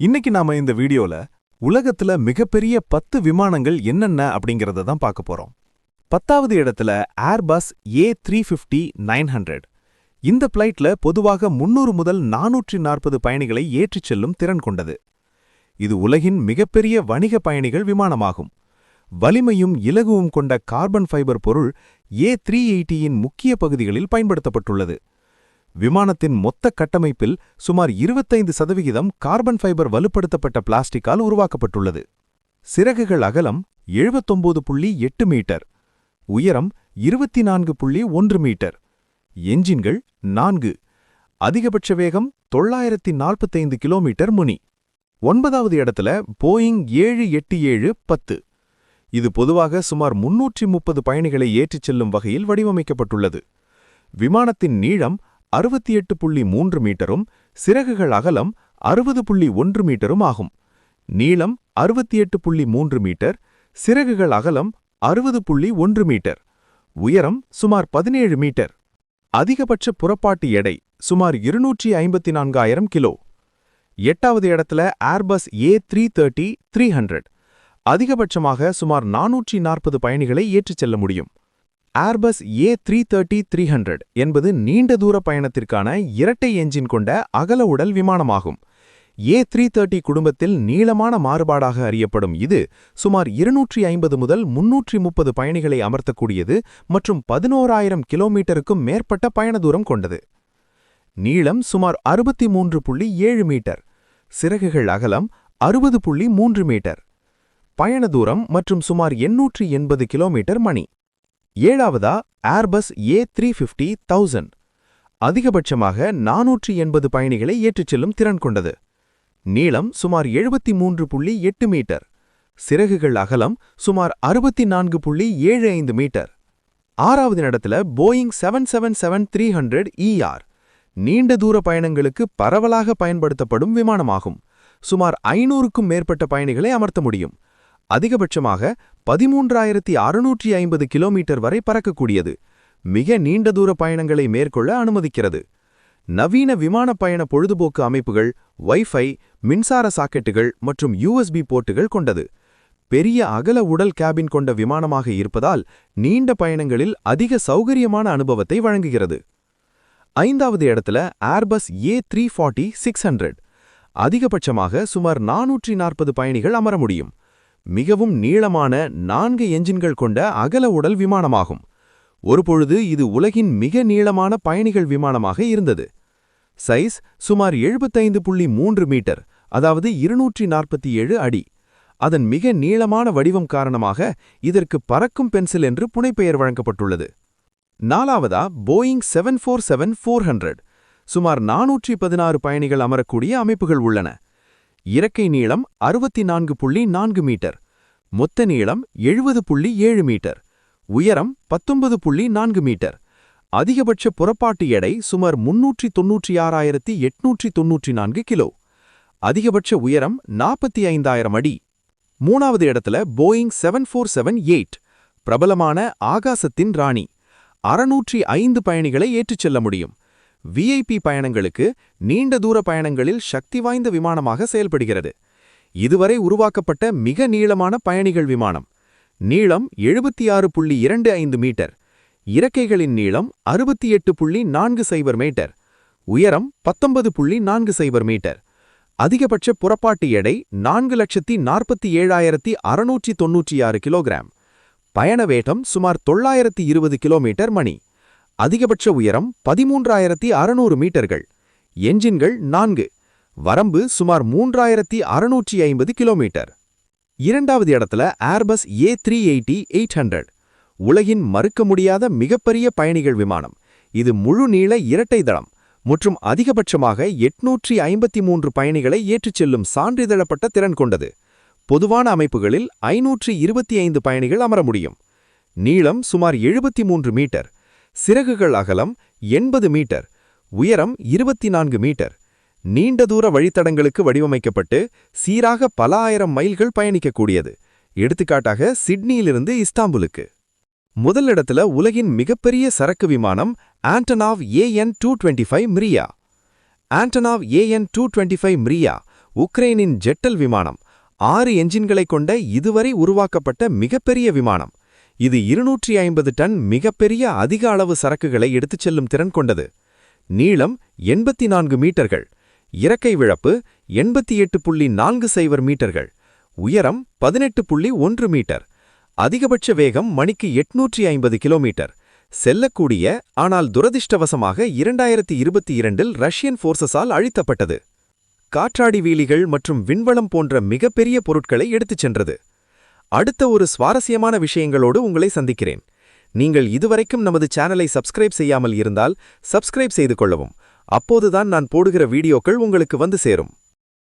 இன்னைக்கு நாம இந்த வீடியோல உலகத்துல மிகப்பெரிய பத்து விமானங்கள் என்னென்ன அப்படிங்கறத தான் பார்க்க போறோம். பத்தாவது இடத்துல Airbus A three fifty nine hundred இந்த பிளைட்ல பொதுவாக முன்னூறு முதல் நானூற்றி நாற்பது பயணிகளை ஏற்றிச் செல்லும் திறன் கொண்டது. இது உலகின் மிகப்பெரிய வணிக பயணிகள் விமானமாகும். வலிமையும் இலகுவும் கொண்ட கார்பன் ஃபைபர் பொருள் ஏ த்ரீ எயிட்டியின் முக்கிய பகுதிகளில் பயன்படுத்தப்பட்டுள்ளது. விமானத்தின் மொத்த கட்டமைப்பில் சுமார் 25% சதவிகிதம் கார்பன் ஃபைபர் வலுப்படுத்தப்பட்ட பிளாஸ்டிக்கால் உருவாக்கப்பட்டுள்ளது. சிறகுகள் அகலம் 79.8 புள்ளி எட்டு மீட்டர் உயரம் 24.1 புள்ளி ஒன்று மீட்டர் என்ஜின்கள் நான்கு அதிகபட்ச வேகம் தொள்ளாயிரத்தி நாற்பத்தைந்து கிலோமீட்டர் முனி. ஒன்பதாவது இடத்துல போயிங் ஏழு எட்டு ஏழு பத்து. இது பொதுவாக சுமார் முன்னூற்றி முப்பது பயணிகளை ஏற்றிச் செல்லும் வகையில் வடிவமைக்கப்பட்டுள்ளது. விமானத்தின் நீளம் அறுபத்தி எட்டு புள்ளி மூன்று மீட்டரும் சிறகுகள் அகலம் அறுபது புள்ளி ஒன்று மீட்டரும் ஆகும். நீளம் அறுபத்தி எட்டு புள்ளி மூன்று மீட்டர் சிறகுகள் அகலம் அறுபது புள்ளி ஒன்று மீட்டர். உயரம் சுமார் பதினேழு மீட்டர். அதிகபட்ச புறப்பாட்டு எடை சுமார் இருநூற்றி ஐம்பத்தி நான்காயிரம் கிலோ. எட்டாவது இடத்துல Airbus A three thirty three hundred அதிகபட்சமாக சுமார் நானூற்றி நாற்பது பயணிகளை ஏற்றிச் செல்ல முடியும். Airbus A three thirty three hundred என்பது நீண்ட தூர பயணத்திற்கான இரட்டை என்ஜின் கொண்ட அகல உடல் விமானமாகும். ஏ த்ரீ தேர்ட்டி குடும்பத்தில் நீளமான மாறுபாடாக அறியப்படும் இது சுமார் இருநூற்றி ஐம்பது முதல் முன்னூற்றி முப்பது பயணிகளை அமர்த்தக்கூடியது மற்றும் பதினோராயிரம் கிலோமீட்டருக்கும் மேற்பட்ட பயண தூரம் கொண்டது. நீளம் சுமார் அறுபத்தி மூன்று புள்ளி ஏழு மீட்டர். சிறகுகள் அகலம் அறுபது புள்ளி மூன்று மீட்டர். பயண தூரம் மற்றும் சுமார் எண்ணூற்றி எண்பது கிலோமீட்டர் மணி. ஏழாவதா Airbus A three fifty thousand அதிகபட்சமாக நானூற்றி எண்பது பயணிகளை ஏற்றிச் செல்லும் திறன் கொண்டது. நீளம் சுமார் எழுபத்தி மூன்று புள்ளி எட்டு மீட்டர். சிறகுகள் அகலம் சுமார் அறுபத்தி நான்கு புள்ளி ஏழு ஐந்து மீட்டர். ஆறாவது நடத்துல Boeing seven seven seven three hundred ER நீண்ட தூர பயணங்களுக்கு பரவலாக பயன்படுத்தப்படும் விமானமாகும். சுமார் ஐநூறுக்கும் மேற்பட்ட பயணிகளை அமர்த்த முடியும். அதிகபட்சமாக பதிமூன்றாயிரத்தி அறுநூற்றி ஐம்பது கிலோமீட்டர் வரை பறக்கக்கூடியது. மிக நீண்ட தூர பயணங்களை மேற்கொள்ள அனுமதிக்கிறது. நவீன விமான பயண பொழுதுபோக்கு அமைப்புகள் வைஃபை மின்சார சாக்கெட்டுகள் மற்றும் யூஎஸ்பி போர்ட்டுகள் கொண்டது. பெரிய அகல உடல் கேபின் கொண்ட விமானமாக இருப்பதால் நீண்ட பயணங்களில் அதிக சௌகரியமான அனுபவத்தை வழங்குகிறது. ஐந்தாவது இடத்துல Airbus A three forty six hundred அதிகபட்சமாக சுமார் நானூற்றி நாற்பது பயணிகள் அமர முடியும். மிகவும் நீளமான நான்கு என்ஜின்கள் கொண்ட அகல உடல் விமானமாகும். ஒருபொழுது இது உலகின் மிக நீளமான பயணிகள் விமானமாக இருந்தது. சைஸ் சுமார் எழுபத்தைந்து புள்ளி மூன்று மீட்டர் அதாவது இருநூற்றி நாற்பத்தி ஏழு அடி. அதன் மிக நீளமான வடிவம் காரணமாக இதற்கு பறக்கும் பென்சில் என்று புனைப்பெயர் வழங்கப்பட்டுள்ளது. நாலாவதா Boeing seven four seven four hundred. சுமார் நானூற்றி பதினாறு பயணிகள் அமரக்கூடிய அமைப்புகள் உள்ளன. இறக்கை நீளம் அறுபத்தி நான்கு புள்ளி நான்கு மீட்டர். மொத்த நீளம் எழுபது புள்ளி ஏழு மீட்டர். உயரம் பத்தொன்பது புள்ளி நான்கு மீட்டர். அதிகபட்ச புறப்பாட்டு எடை சுமார் முன்னூற்றி தொன்னூற்றி ஆறாயிரத்தி எட்நூற்றி தொன்னூற்றி நான்கு கிலோ. அதிகபட்ச உயரம் நாற்பத்தி ஐந்தாயிரம் அடி. மூணாவது இடத்துல Boeing seven four seven eight பிரபலமான ஆகாசத்தின் ராணி. அறுநூற்றி ஐந்து பயணிகளை ஏற்றுச் செல்ல முடியும். விஐபி பயணங்களுக்கு நீண்ட தூர பயணங்களில் சக்தி வாய்ந்த விமானமாக செயல்படுகிறது. இதுவரை உருவாக்கப்பட்ட மிக நீளமான பயணிகள் விமானம். நீளம் எழுபத்தி ஆறு புள்ளி இரண்டு ஐந்து மீட்டர். இறக்கைகளின் நீளம் அறுபத்தி எட்டு புள்ளி நான்கு சைபர் மீட்டர். உயரம் பத்தொன்பது புள்ளி நான்கு சைபர் மீட்டர். அதிகபட்ச புறப்பாட்டு எடை நான்கு லட்சத்தி நாற்பத்தி ஏழாயிரத்தி அறுநூற்றி தொன்னூற்றி ஆறு கிலோகிராம். பயண வேட்டம் சுமார் தொள்ளாயிரத்தி இருபது கிலோமீட்டர் மணி. அதிகபட்ச உயரம் பதிமூன்றாயிரத்தி அறுநூறு மீட்டர்கள். என்ஜின்கள் நான்கு. வரம்பு சுமார் மூன்றாயிரத்தி அறுநூற்றி ஐம்பது கிலோமீட்டர். இரண்டாவது இடத்துல Airbus A three eighty eight hundred உலகின் மறுக்க முடியாத மிகப்பெரிய பயணிகள் விமானம். இது முழு நீள இரட்டை தளம் மற்றும் அதிகபட்சமாக எட்நூற்றி ஐம்பத்தி மூன்று பயணிகளை ஏற்றிச் செல்லும் சான்றிதழப்பட்ட திறன் கொண்டது. பொதுவான அமைப்புகளில் ஐநூற்றி இருபத்தி ஐந்து பயணிகள் அமர முடியும். நீளம் சுமார் எழுபத்தி மூன்று மீட்டர். சிறகுகள் அகலம் எண்பது மீட்டர் உயரம் இருபத்தி நான்கு மீட்டர். நீண்ட தூர வழித்தடங்களுக்கு வடிவமைக்கப்பட்டு சீராக பல ஆயிரம் மைல்கள் பயணிக்கக்கூடியது. எடுத்துக்காட்டாக சிட்னியிலிருந்து இஸ்தாம்புலுக்கு. முதல் இடத்துல உலகின் மிகப்பெரிய சரக்கு விமானம் Antonov AN two twenty five Mriya. Antonov AN two twenty five Mriya உக்ரைனின் ஜெட்டல் விமானம் ஆறு என்ஜின்களைக் கொண்ட இதுவரை உருவாக்கப்பட்ட மிகப்பெரிய விமானம். இது இருநூற்றி ஐம்பது டன் மிகப்பெரிய அதிக அளவு சரக்குகளை எடுத்துச் செல்லும் திறன் கொண்டது. நீளம் எண்பத்தி நான்கு மீட்டர்கள். இறக்கை விழப்பு எண்பத்தி எட்டு புள்ளி நான்கு சைவர் மீட்டர்கள். உயரம் பதினெட்டு புள்ளி ஒன்று மீட்டர். அதிகபட்ச வேகம் மணிக்கு எட்நூற்றி ஐம்பது கிலோமீட்டர். செல்லக்கூடிய ஆனால் துரதிர்ஷ்டவசமாக இரண்டாயிரத்தி இருபத்தி இரண்டில் ரஷ்யன் ஃபோர்சஸால் அழித்தப்பட்டது. காற்றாடி வீலிகள் மற்றும் விண்வளம் போன்ற மிகப்பெரிய பொருட்களை எடுத்துச் சென்றது. அடுத்த ஒரு சுவாரஸ்யமான விஷயங்களோடு உங்களை சந்திக்கிறேன். நீங்கள் இதுவரைக்கும் நமது சேனலை சப்ஸ்கிரைப் செய்யாமல் இருந்தால் சப்ஸ்கிரைப் செய்து கொள்ளவும். அப்போதுதான் நான் போடுகிற வீடியோக்கள் உங்களுக்கு வந்து சேரும்.